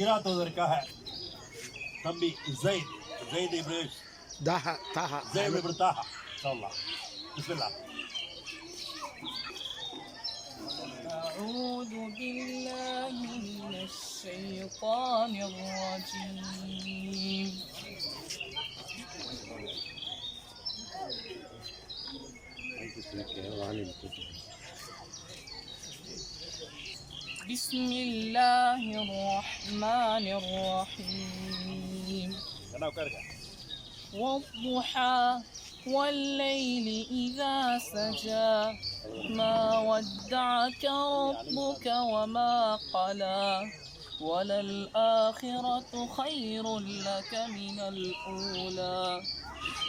கிராத்துவதற்காக தம்பி Zaid Zaid இப்ரேஷ் Taha Taha Zaid இப்னு தாஹா சொல்லலாம் பிஸ்மில்லா أعوذ بالله من الشيطان الرجيم بسم الله الرحمن الرحيم. والضحى والليل إذا سجى. ما ودعك ربك وما قلى. وللآخرة خير لك من الأولى.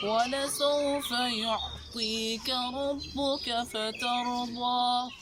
ولسوف يعطيك ربك فترضى.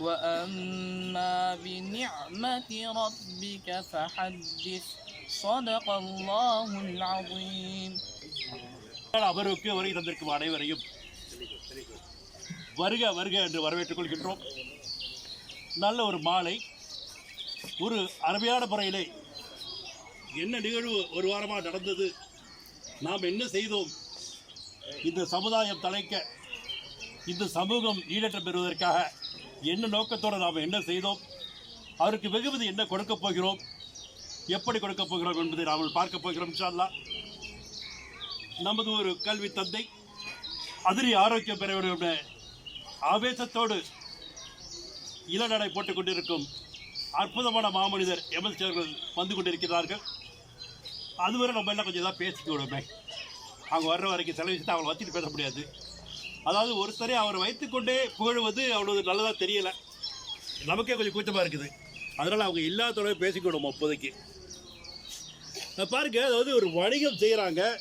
وأما بنعمة ربك فحدث صدق الله العظيم அவருக்கு வருகை தந்திருக்கும் அனைவரையும் வருக வருக என்று வரவேற்றுக் கொள்கின்றோம் நல்ல ஒரு மாலை ஒரு அருமையான முறையிலே என்ன நிகழ்வு ஒரு வாரமாக நடந்தது நாம் என்ன செய்தோம் இந்த சமுதாயம் தலைக்க இந்த சமூகம் ஈடற்றம் பெறுவதற்காக என்ன நோக்கத்தோடு நாம் என்ன செய்தோம்? அவருக்கு வெகுமதி என்ன கொடுக்கப் போகிறோம்? எப்படி கொடுக்க போகிறோம் என்பதை நாம் பார்க்க போகிறோம் இன்ஷா நமது ஒரு கல்வி தந்தை அதிரி ஆரோக்கியம் பெற வேண்டும் என்ற ஆவேசத்தோடு இளநடை போட்டுக் கொண்டிருக்கும் அற்புதமான மாமனிதர் எம்எல்சி அவர்கள் வந்து கொண்டிருக்கிறார்கள். அதுவரை நம்ம எல்லாம் கொஞ்சம் இதாக பேசிக்க விடுமே அவங்க வர்ற வரைக்கும் சில அவங்களை வச்சுட்டு பேச முடியாது. அதாவது ஒருத்தரே அவரை வைத்துக்கொண்டே புகழ்வது அவ்வளோ நல்லதாக தெரியலை. நமக்கே கொஞ்சம் கூச்சமாக இருக்குது. அதனால் அவங்க இல்லாதோட பேசிக்கணும் அப்போதைக்கு. அஹ் பாருங்க அதாவது ஒரு வணிகம் செய்கிறாங்க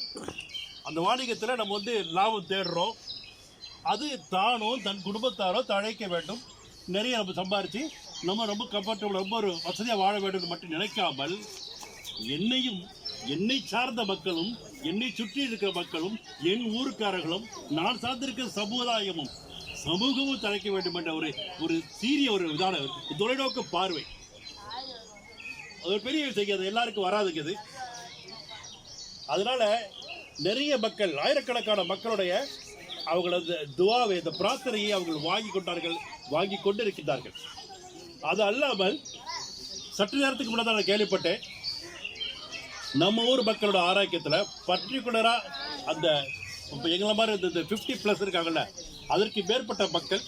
அந்த வாணிகத்தில் நம்ம வந்து லாபம் தேடுறோம். அது தானோ தன் குடும்பத்தாரோ தழைக்க வேண்டும். நிறைய நம்ம சம்பாரித்து நம்ம ரொம்ப கம்ஃபர்டபுள் ரொம்ப ஒரு வசதியாக வாழ வேண்டும் மட்டும் நினைக்காமல் என்னையும் என்னை சார்ந்த மக்களும் என்னை சுற்றி இருக்கிற மக்களும் என் ஊருக்காரர்களும் நான் சார்ந்திருக்கிற சமுதாயமும் சமூகமும் தலைக்க வேண்டும் என்ற ஒரு ஒரு சீரிய ஒரு இதான தொலைநோக்கு பார்வை. ஒரு பெரிய விஷயம் அது எல்லாருக்கும் வராதுங்க அதனால நிறைய மக்கள் ஆயிரக்கணக்கான மக்களுடைய அவங்களது துவாவை இந்த பிரார்த்தனையை அவர்கள் வாங்கி கொண்டார்கள் வாங்கி கொண்டிருக்கின்றார்கள். அது அல்லாமல் சற்று நேரத்துக்கு முன்னாடி நான் கேள்விப்பட்டேன். நம்ம ஊர் மக்களோட ஆரோக்கியத்தில் பர்டிகுலராக அந்த இப்போ எங்களை மாதிரி இந்த- இந்த ஃபிஃப்டி ப்ளஸ் இருக்காங்கல்ல அதற்கு மேற்பட்ட மக்கள்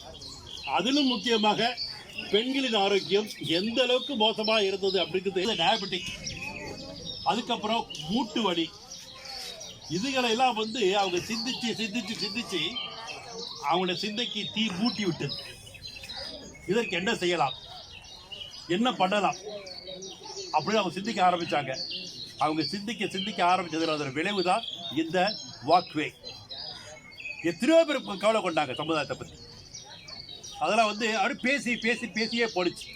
அதிலும் முக்கியமாக பெண்களின் ஆரோக்கியம் எந்த அளவுக்கு மோசமாக இருந்தது அப்படிங்கிறது டயபெட்டிக் அதுக்கப்புறம் மூட்டு வலி. இதுகளெல்லாம் வந்து அவங்க சிந்திச்சு சிந்திச்சு சிந்திச்சு அவங்கள சிந்தைக்கு தீ மூட்டி விட்டது. இதற்கு என்ன செய்யலாம்? என்ன பண்ணலாம்? அப்படின்னு அவங்க சிந்திக்க ஆரம்பித்தாங்க அவங்க சிந்திக்க சிந்திக்க ஆரம்பித்ததில் அதோட விளைவு தான் இந்த வாக்வே எத்தனையோ பேர் கவலை கொண்டாங்க சமுதாயத்தை பற்றி அதெல்லாம் வந்து அப்படி பேசி பேசி பேசியே போடுச்சு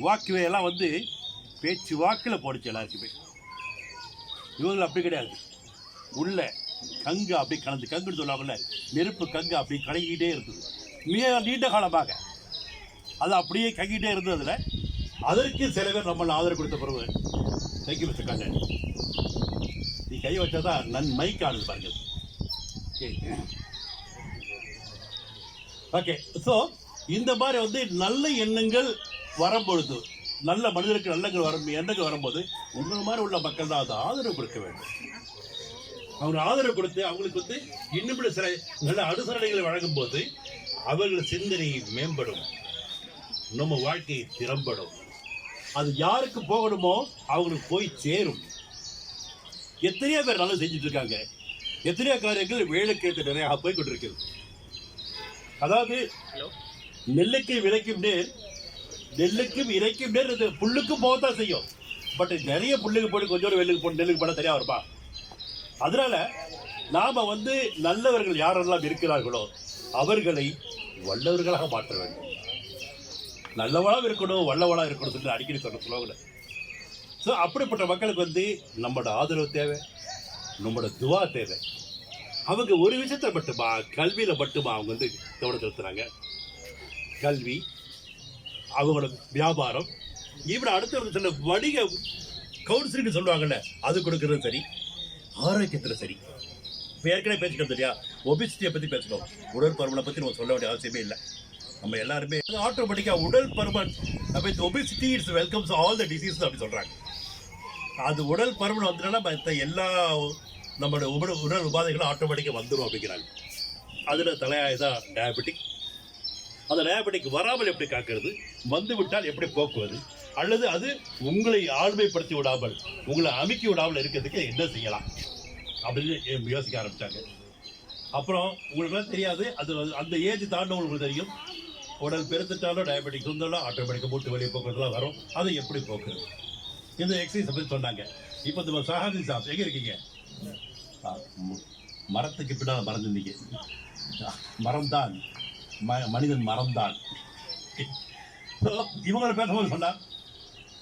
வாக்குவே எல்லாம் வந்து பேச்சு வாக்கில் போடுச்சு எல்லாருக்குமே. இவர்கள் அப்படி கிடையாது. உள்ள கங்கு அப்படி கலந்து கங்குன்னு சொல்லுவாங்கல்ல நெருப்பு கங்கு அப்படி கலங்கிட்டே இருந்தது. மிக நீண்ட காலமாக. அது அப்படியே கங்கிட்டே இருந்ததில் அதற்கு சில பேர் நம்மளை ஆதரவு கொடுத்த பிறகு தேங்க்யூ மிஸ்டர் நீ கை வச்சதா நன் மைக் ஆடுது பாருங்கள் ஓகே ஸோ இந்த மாதிரி வந்து நல்ல எண்ணங்கள் வரும்பொழுது நல்ல மனிதருக்கு நல்லங்கள் வரும் எண்ணங்கள் வரும்போது உங்கள் மாதிரி உள்ள மக்கள் தான் அதை ஆதரவு கொடுக்க வேண்டும். அவங்க ஆதரவு கொடுத்து அவங்களுக்கு வந்து இன்னும் சில நல்ல அனுசரணைகளை வழங்கும் போது அவர்கள் சிந்தனை மேம்படும். நம்ம வாழ்க்கை திறம்படும். அது யாருக்கு போகணுமோ அவங்களுக்கு போய் சேரும். எத்தனையோ பேர் நல்லா செஞ்சுட்டு இருக்காங்க எத்தனையோ காரியங்கள் வேலைக்கேற்ற நிறைய போய் கொண்டிருக்கிறது அதாவது நெல்லுக்கு விதைக்கும் நேர் நெல்லுக்கும் இறைக்கும் நேர் இது புல்லுக்கும் போகத்தான் செய்யும். பட் நிறைய புல்லுக்கு போட்டு கொஞ்சோண்டு வெள்ளுக்கு போட்டு நெல்லுக்கு போட சரியா வருமா? அதனால நாம வந்து நல்லவர்கள் யாரெல்லாம் இருக்கிறார்களோ அவர்களை வல்லவர்களாக மாற்ற வேண்டும். நல்லவளாக இருக்கணும் வல்லவளாக இருக்கணும் சொல்லி அடிக்கடி சொன்ன ஸ்லோகன் ஸோ அப்படிப்பட்ட மக்களுக்கு வந்து நம்மளோட ஆதரவு தேவை நம்மளோட துவா தேவை. அவங்க ஒரு விஷயத்தை மட்டுமா கல்வியில் மட்டுமா அவங்க வந்து கவனம் செலுத்துறாங்க? கல்வி அவங்களோட வியாபாரம் இப்படி அடுத்த சில வணிக கவுன்சிலிங் சொல்லுவாங்கல்ல அது கொடுக்குறதும் சரி ஆரோக்கியத்தில் சரி. இப்போ ஏற்கனவே பேசிக்கிறோம் இல்லையா ஒபிசிட்டியை பற்றி பேசணும் உடற்பருமனை பற்றி நம்ம சொல்ல வேண்டிய அவசியமே இல்லை. நம்ம எல்லாருமே ஆட்டோமேட்டிக்காக உடல் பருமன். அப்போ obesity it's welcomes all the disease அப்படி சொல்கிறாங்க அது உடல் பருமன் வந்துட்டா மற்ற எல்லா நம்மளோட உடல் உடல் உபாதைகளும் ஆட்டோமேட்டிக்காக வந்துடும் அப்படிங்கிறாங்க. அதில் தலையாயதான் டயபெட்டிக் அந்த டயபெட்டிக் வராமல் எப்படி காக்கிறது? வந்து விட்டால் எப்படி போக்குவது? அல்லது அது உங்களை ஆளுமைப்படுத்தி விடாமல் உங்களை அமுக்கி விடாமல் இருக்கிறதுக்கு என்ன செய்யலாம்? அப்படின்னு யோசிக்க ஆரம்பித்தாங்க அப்புறம் உங்களுக்கு தெரியாது. அது அந்த ஏஜ் தாண்டவங்களுக்கு தெரியும். உடல் பெருத்துட்டாலும் டயபெட்டிக் இருந்தாலும் ஆட்டோமேட்டிக்காக மூட்டு வெளியே போக்குறதுலாம் வரும். அதை எப்படி போக்குறது? இந்த எக்ஸசைஸ் பற்றி சொன்னாங்க. இப்போ இந்த சஹாதி சாப் எங்கே இருக்கீங்க? மரத்துக்கு பின்னால் மறந்துருந்தீங்க மரம்தான். ம- மனிதன் மரம்தான். So, இவங்களை பேசும்போது சொன்னா?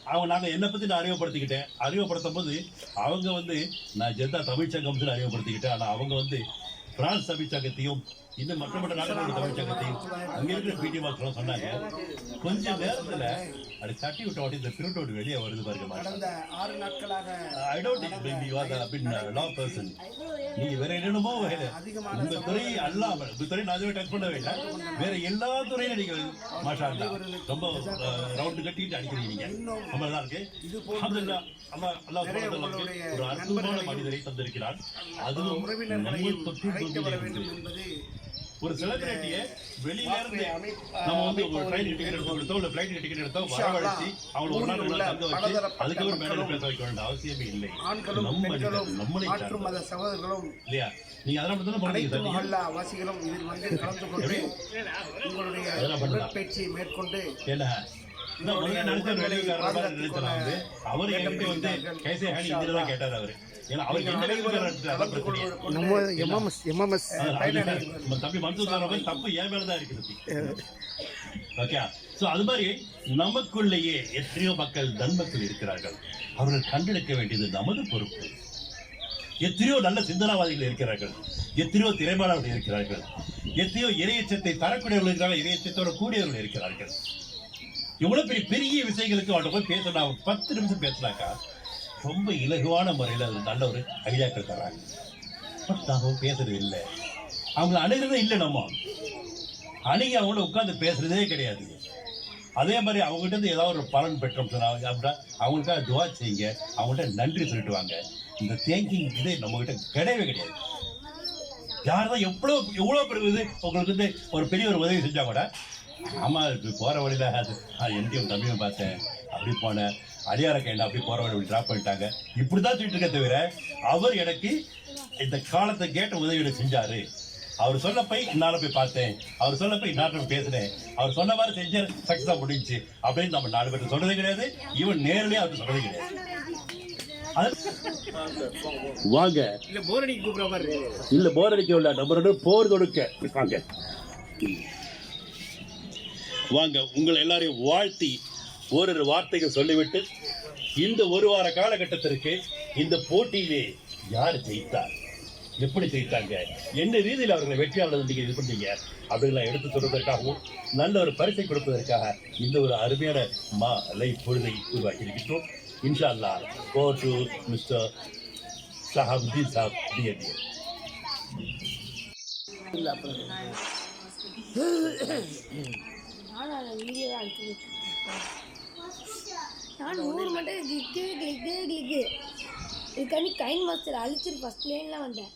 அவங்க நாங்கள் என்னை பற்றி நான் அறிமுகப்படுத்திக்கிட்டேன். அறிமுகப்படுத்தும் போது அவங்க வந்து நான் ஜெந்தா தமிழ்ச்சங்கம் சொல்லி அறிமுகப்படுத்திக்கிட்டேன். ஆனால் அவங்க வந்து பிரான்ஸ் தமிழ்ச்சங்கத்தையும் இன்னும் மற்ற மற்ற நாடுகளோட தமிழ்ச்சங்கத்தையும் அங்கே இருக்கிற பிடி மாஸ்டரும் சொன்னாங்க. கொஞ்ச நேரத்தில் அப்படி தட்டி விட்ட வாட்டி இந்த பிரிண்ட் அவுட் வெளியே வருது பாருங்க மாஸ்டர். கடந்த ஆறு நாட்களாக I don't think you are பின் லா பர்சன் நீங்க வேற வேற அதிகமான உங்க துறை அல்லாம உங்க துறை நான் டச் பண்ணவே இல்லை. வேற எல்லா துறையிலும் நீங்க மாஷா அல்லா ரொம்ப ரவுண்டு கட்டிட்டு அடிக்கிறீங்க நீங்க. ரொம்ப நல்லா இருக்கு. அல்ஹம்துலில்லாஹ் அல்லாஹ் அல்லாஹ் ஒரு அற்புதமான மனிதரை தந்திருக்கிறார் அதுவும் நம்ம தொற்று ஒரு செலிபிரிட்டியை வெளியில இருந்து நம்ம வந்து ஒரு ட்ரெயின் டிக்கெட் எடுத்து கொடுத்தோம் இல்ல ஃபிளைட் டிக்கெட் எடுத்தோம் வரவழைச்சு அவங்கள ஒரு நாள் ரெண்டு நாள் தங்க வச்சு அதுக்கு ஒரு மேடையில் பேச வைக்க வேண்டிய அவசியமே இல்லை. ஆண்களும் நம்ம பெண்களும் மனிதன், நம்மளை மாற்று சார்ந்தவர். மத சகோதரர்களும் இல்லையா? நீங்க அதெல்லாம் தான் வாசிகளும் இதில் வந்து கலந்து கொண்டு உங்களுடைய. உடற்பயிற்சியை மேற்கொண்டு என்ன தம்பி மன்சூர் தப்பு இருக்குது ஓகே? அது மாதிரி நமக்குள்ளேயே எத்தனையோ மக்கள் நன்மக்கள் இருக்கிறார்கள். அவர்கள் கண்டெடுக்க வேண்டியது நமது பொறுப்பு. எத்தனையோ நல்ல சிந்தனாவாதிகள் இருக்கிறார்கள். எத்தனையோ திறமையாளர்கள் இருக்கிறார்கள். எத்தனையோ இறையச்சத்தை தரக்கூடியவர்கள் இருக்கிறார்கள் இறையச்சத்தோட கூடியவர்கள் இருக்கிறார்கள். எவ்வளோ பெரிய பெரிய விஷயங்களுக்கு அவன்கிட்ட போய் பேசினா ஒரு பத்து நிமிஷம் பேசினாக்கா ரொம்ப இலகுவான முறையில் அது நல்ல ஒரு ஐடியாக்கள் தராங்க பட் நாம பேசுறது இல்லை. அவங்கள அணுகிறதே இல்லை நம்ம. அணுகி அவங்கள உட்காந்து பேசுறதே கிடையாது. அதே மாதிரி அவங்ககிட்ட இருந்து ஏதாவது ஒரு பலன் பெற்றோம் சொன்னாங்க அப்படின்னா அவங்களுக்காக துவா செய்யுங்க. அவங்கள்ட்ட நன்றி சொல்லிட்டுவாங்க இந்த தேங்கிங் இது நம்மகிட்ட கிடையவே கிடையாது. யார் தான் எவ்வளோ எவ்வளோ பேர் இது உங்களுக்கு வந்து ஒரு பெரிய ஒரு உதவி செஞ்சால் கூட ஆமா இது போற வழியில அது என்கிட்ட தம்பியும் பார்த்தேன். அப்படி போனேன் அடியார கைண்ட அப்படி போற வழி ட்ராப் பண்ணிட்டாங்க. இப்படிதான் சொல்லிட்டு இருக்க தவிர அவர் எனக்கு இந்த காலத்தை கேட்ட உதவிகளை செஞ்சாரு. அவர் சொன்னப்பை இன்னால போய் பார்த்தேன். அவர் சொன்னப்பை இன்னால போய் பேசினேன். அவர் சொன்ன மாதிரி செஞ்ச சக்ஸஸா முடிஞ்சுச்சு. அப்படின்னு நம்ம நாலு பேர் சொல்றதே கிடையாது. இவன் நேர்லயே அவர் சொல்றதே கிடையாது. அது- வாங்க. இல்ல போர் அடிக்க. இல்ல போர் அடிக்க நம்ம ரெண்டு போர் தொடுக்க. வாங்க. வாங்க உங்களை எல்லாரையும் வாழ்த்தி ஓரிரு வார்த்தைகள் சொல்லிவிட்டு இந்த ஒரு வார காலகட்டத்திற்கு இந்த போட்டியிலே யார் ஜெயித்தார்? எப்படி ஜெயித்தாங்க? என்ன ரீதியில் அவர்களை வெற்றியாளர் நீங்கள் இது பண்ணீங்க? அப்படிலாம் எடுத்து சொல்வதற்காகவும் நல்ல ஒரு பரிசை கொடுப்பதற்காக இந்த ஒரு அருமையான மா லை பொழுதை உருவாக்கி இருக்கின்றோம் இன்ஷா அல்லா go to mister Shahabuddin saab DNA நானும் அதை வீடியோ தான் அனுப்பி வச்சுருக்கேன். நான் நூறு மட்டும் கிளிக்கு கிளிக்கு கிளிக்கு இதுக்காண்டி கைன் மாஸ்டர் அழிச்சிரு ஃபஸ்ட் லைன்லாம் வந்தேன்.